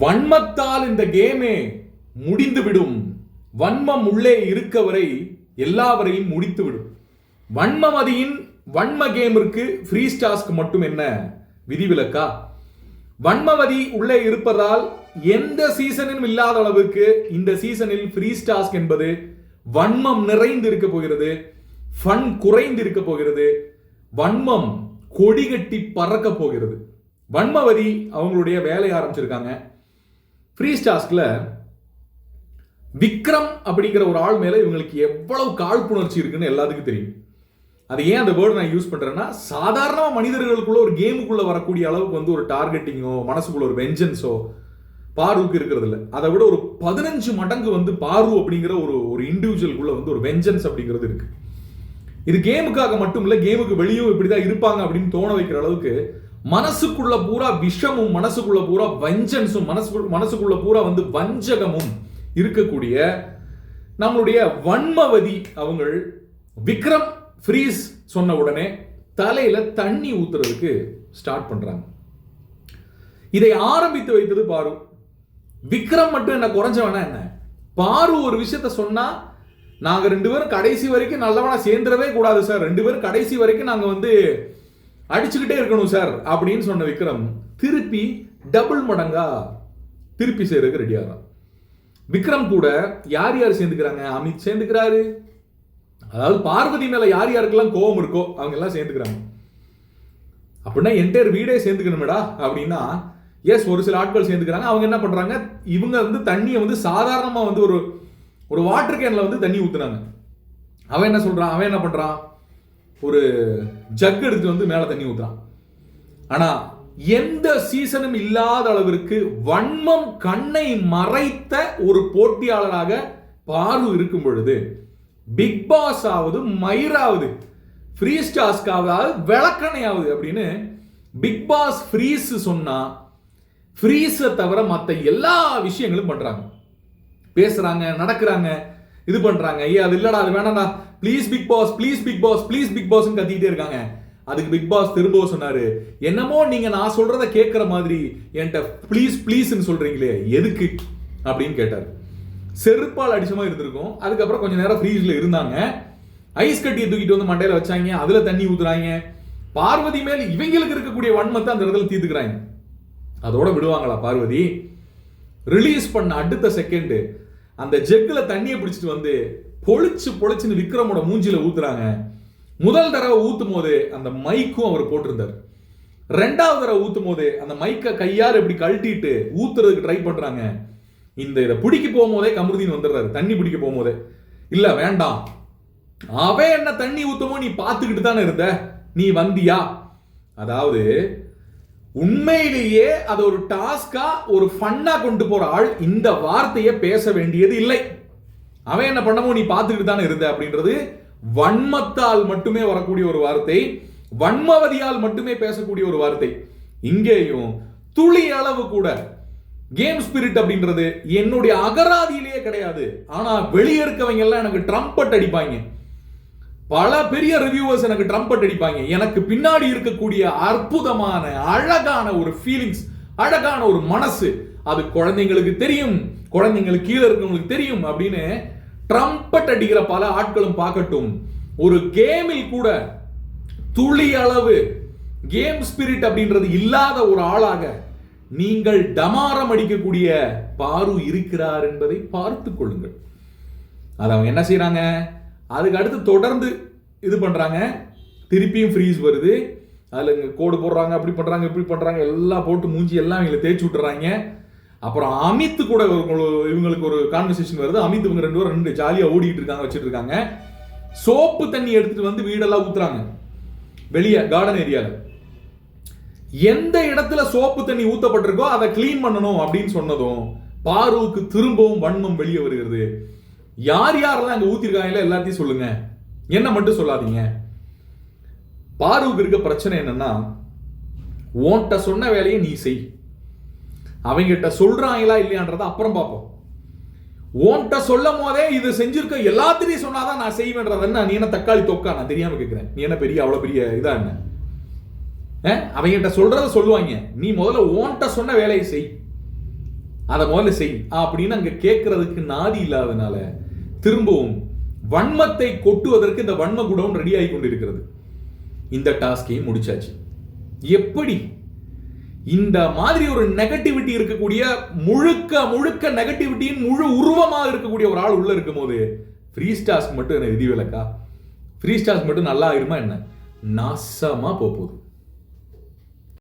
வன்மத்தால் இந்த கேமே முடிந்துவிடும். வன்மம் உள்ளே இருக்கவரை எல்லாவரையும் முடித்துவிடும். வன்மமதியின் வன்ம கேமிற்கு ஃப்ரீ ஸ்டாஸ்க்கு மட்டும் என்ன? விதிவிலக்கா? வன்மவதி உள்ளே இருப்பதால் எந்த சீசனிலும் இல்லாத அளவுக்கு இந்த சீசனில் ஃப்ரீ ஸ்டாஸ்க் என்பது வன்மம் நிறைந்து இருக்க போகிறது. ஃபன் குறைந்து இருக்க போகிறது. வன்மம் கொடிகட்டி பறக்க போகிறது. வன்மவதி அவங்களுடைய வேலையை ஆரம்பிச்சிருக்காங்க. ஃப்ரீ டாஸ்க்ல விக்ரம் அப்படிங்கிற ஒரு ஆள் மேலே இவங்களுக்கு எவ்வளவு காழ்ப்புணர்ச்சி இருக்குன்னு எல்லாத்துக்கும் தெரியும். அது ஏன் அந்த வேர்டு நான் யூஸ் பண்ணுறேன்னா சாதாரணமாக மனிதர்களுக்குள்ள ஒரு கேமுக்குள்ள வரக்கூடிய அளவுக்கு வந்து ஒரு டார்கெட்டிங்கோ மனசுக்குள்ள ஒரு வெஞ்சன்ஸோ பாருவுக்கு இருக்கிறது இல்லை அதை விட ஒரு பதினஞ்சு மடங்கு வந்து பாரு அப்படிங்கிற ஒரு ஒரு இண்டிவிஜுவலுக்குள்ள வந்து ஒரு வெஞ்சன்ஸ் அப்படிங்கிறது இருக்கு. இது கேமுக்காக மட்டும் இல்லை கேமுக்கு வெளியும் இப்படிதான் இருப்பாங்க அப்படின்னு தோண வைக்கிற அளவுக்கு மனசுக்குள்ள பூரா விஷமும் மனசுக்குள்ள பூரா வஞ்சன்ஸும் மனசு மனசுக்குள்ள பூரா வந்து வஞ்சகமும் இருக்கக்கூடிய நம்மளுடைய வன்மவதி அவங்கள் விக்ரம் ஃப்ரீஸ் சொன்ன உடனே தலையில தண்ணி ஊத்துறதுக்கு ஸ்டார்ட் பண்றாங்க. இதை ஆரம்பித்து வைத்தது பாரு. விக்ரம் மட்டும் என்ன குறைஞ்சவனா என்ன? பாரு ஒரு விஷயத்த சொன்னா நாங்க ரெண்டு பேரும் கடைசி வரைக்கும் நல்லவனா சேர்ந்துடவே கூடாது சார். ரெண்டு பேரும் கடைசி வரைக்கும் நாங்க வந்து அடிச்சுக்கிட்டே இருக்கணும் சார் அப்படின்னு சொன்ன விக்ரம் திருப்பி டபுள் மடங்கா திருப்பி செய்யறதுக்கு ரெடி ஆகிறான். விக்ரம் கூட யார் யார் சேர்ந்துக்கிறாங்க? அமித் சேர்ந்துக்கிறாரு. அதாவது பார்வதி மேல யார் யாருக்கெல்லாம் கோபம் இருக்கோ அவங்க எல்லாம் சேர்ந்துக்கிறாங்க. அப்படின்னா என்டையர் வீடே சேர்ந்துக்கணுமேடா அப்படின்னா எஸ் ஒரு சில ஆட்கள் சேர்ந்துக்கிறாங்க. அவங்க என்ன பண்றாங்க? இவங்க வந்து தண்ணியை வந்து சாதாரணமா வந்து ஒரு ஒரு வாட்டர் கேன்ல வந்து தண்ணி ஊத்துனாங்க. அவன் என்ன சொல்றான்? அவன் என்ன பண்றான்? ஒரு ஜக் எடுத்து வந்து மேல தண்ணி ஊத்துறான். ஆனா எந்த சீசனும் இல்லாத அளவிற்கு வன்மம் கண்ணை மறைத்த ஒரு போட்டியாளராக பாரு இருக்கும் பொழுது பிக் பாஸ் ஆவது மயிராவது ஃப்ரீ ஸ்டாஸ்க்காவது விளக்கணையாவது அப்படின்னு பிக் பாஸ் ஃப்ரீஸ் சொன்னா ஃப்ரீஸை தவிர மற்ற எல்லா விஷயங்களும் பண்றாங்க. பேசுறாங்க நடக்கிறாங்க இது பண்றாங்க. ஏ அது இல்லடா அது வேணாம்டா. Please Bigg Boss please Bigg Boss please Bigg Boss கத்திக்கிட்டே இருக்காங்க. அதுக்கு பிக் பாஸ் திரும்ப சொன்னாரு என்னமோ நீங்க நான் சொல்றத கேட்கிற மாதிரி என்கிட்ட ப்ளீஸ் ப்ளீஸ்னு சொல்றீங்களே எதுக்கு? அப்படின்னு கேட்டார். செருப்பால் அடிச்சமா இருந்திருக்கும். அதுக்கப்புறம் கொஞ்ச நேரம் ஃப்ரீஜில் இருந்தாங்க. ஐஸ் கட்டியை தூக்கிட்டு வந்து மண்டையில வச்சாங்க. அதுல தண்ணி ஊத்துறாங்க. பார்வதி மேல் இவங்களுக்கு இருக்கக்கூடிய வன்மத்தை அந்த இடத்துல தீர்த்துக்கிறாங்க. அதோட விடுவாங்களா பார்வதி? ரிலீஸ் பண்ண அடுத்த செகண்ட் அந்த ஜெக்கில் தண்ணியை பிடிச்சிட்டு வந்து பொழிச்சு பொழிச்சுன்னு விக்ரமோட மூஞ்சியில் ஊத்துறாங்க. முதல் தடவை ஊற்றும் போது அந்த மைக்கும் அவர் போட்டிருந்தார். ரெண்டாவது தடவை ஊற்றும் போது அந்த மைக்கை கையார் இப்படி கழட்டிட்டு ஊத்துறதுக்கு ட்ரை பண்ணுறாங்க இந்த இதை பிடிக்க போகும்போதே கமருதீன் வந்துடுறாரு. தண்ணி பிடிக்க போகும்போதே இல்லை வேண்டாம். அவன் என்ன தண்ணி ஊற்றமோ நீ பார்த்துக்கிட்டு தானே இருந்த. நீ வந்தியா? அதாவது உண்மையிலேயே அதை ஒரு டாஸ்கா ஒரு ஃபன்னா கொண்டு போற ஆள் இந்த வார்த்தையை பேச வேண்டியது இல்லை. அவன் என்ன பண்ணமோ நீ பார்த்துக்கிட்டு தானே இருந்த அப்படின்றது வன்மத்தால் மட்டுமே வரக்கூடிய ஒரு வார்த்தை வன்மவதியால் மட்டுமே பேசக்கூடிய ஒரு வார்த்தை. இங்கேயும் துளி அளவு கூட கேம் ஸ்பிரிட் அப்படின்றது என்னுடைய அகராதியிலேயே கிடையாது. ஆனா வெளியே இருக்கவங்க எல்லாம் எனக்கு ட்ரம்பட் அடிப்பாங்க. பல பெரிய ரிவ்யூவர்ஸ் எனக்கு ட்ரம்பட் அடிப்பாங்க. எனக்கு பின்னாடி இருக்கக்கூடிய அற்புதமான அழகான ஒரு ஃபீலிங்ஸ் அழகான ஒரு மனசு. அது குழந்தைங்களுக்கு தெரியும். குழந்தைங்களுக்கு கீழே இருக்கவங்களுக்கு தெரியும் அப்படின்னு ட்ரம்பட் அடிக்கிற பல ஆட்களும் பார்க்கட்டும். ஒரு கேமில் கூட துளி அளவு கேம் ஸ்பிரிட் அப்படின்றது இல்லாத ஒரு ஆளாக நீங்கள் டமாரம் அடிக்கக்கூடிய பாரு இருக்கிறார் என்பதை பார்த்துக் கொள்ளுங்கள். அது அவங்க என்ன செய்யறாங்க அதுக்கு அடுத்து தொடர்ந்து இது பண்ணுறாங்க திருப்பியும் ஃப்ரீஸ் வருது. அதில் இங்கே கோடு போடுறாங்க அப்படி பண்ணுறாங்க இப்படி பண்ணுறாங்க எல்லாம் போட்டு மூஞ்சி எல்லாம் இவங்களை தேய்ச்சி விட்டுறாங்க. அப்புறம் அமித் கூட ஒரு- இவங்களுக்கு ஒரு கான்வர்சேஷன் வருது. அமித் இவங்க ரெண்டு பேரும் ரெண்டு ஜாலியாக ஓடிக்கிட்டு இருக்காங்க வச்சுட்டு இருக்காங்க. சோப்பு தண்ணி எடுத்துகிட்டு வந்து வீடெல்லாம் ஊற்றுறாங்க வெளியே கார்டன் ஏரியாவில் எந்த இடத்துல சோப்பு தண்ணி ஊற்றப்பட்டிருக்கோ அதை க்ளீன் பண்ணணும் அப்படின்னு சொன்னதும் பாருவுக்கு திரும்பவும் வன்மம் வெளியே வருகிறது. யார் யாரெல்லாம் அங்கே ஊத்திருக்காங்களோ எல்லாத்தையும் சொல்லுங்க. என்ன மட்டும் சொல்லாதீங்க. பாருவுக்கு இருக்க பிரச்சனை என்னன்னா ஓன்ட்ட சொன்ன வேலையை நீ செய். அவங்ககிட்ட சொல்றாங்களா இல்லையான்றத அப்புறம் பார்ப்போம். ஓன்ட்ட சொல்லும் போதே இது செஞ்சிருக்க எல்லாத்திலையும் சொன்னாதான் நான் செய்வேன்றது என்ன? நீ என்ன தக்காளி தொக்கா? நான் தெரியாம கேட்கிறேன் நீ என்ன பெரிய அவ்வளோ பெரிய இதா என்ன? அவங்ககிட்ட சொல்றத சொல்லுவாங்க. நீ முதல்ல ஓன்ட்ட சொன்ன வேலையை செய். அதை முதல்ல செய். அப்படின்னு அங்க கேட்கறதுக்கு நாதி இல்லாதனால திரும்பவும் வன்மத்தை கொட்டுவதற்கு இந்த வன்ம குடம் ரெடி ஆகி கொண்டிருக்கிறது. இந்த டாஸ்கையும் முடிச்சாச்சு. எப்படி? இந்த மாதிரி ஒரு நெகட்டிவிட்டி இருக்கக்கூடிய முழுக்க முழுக்க நெகட்டிவிட்டியின் முழு உருவமாக இருக்கக்கூடிய ஒரு ஆள் உள்ள இருக்கும்போது ஃப்ரீ ஸ்டாஸ்க் மட்டும் என்ன விதிவிலக்கா? ஃப்ரீ ஸ்டார்ஸ் மட்டும் நல்லா ஆயிருமா என்ன? நாசமா போக போகுது.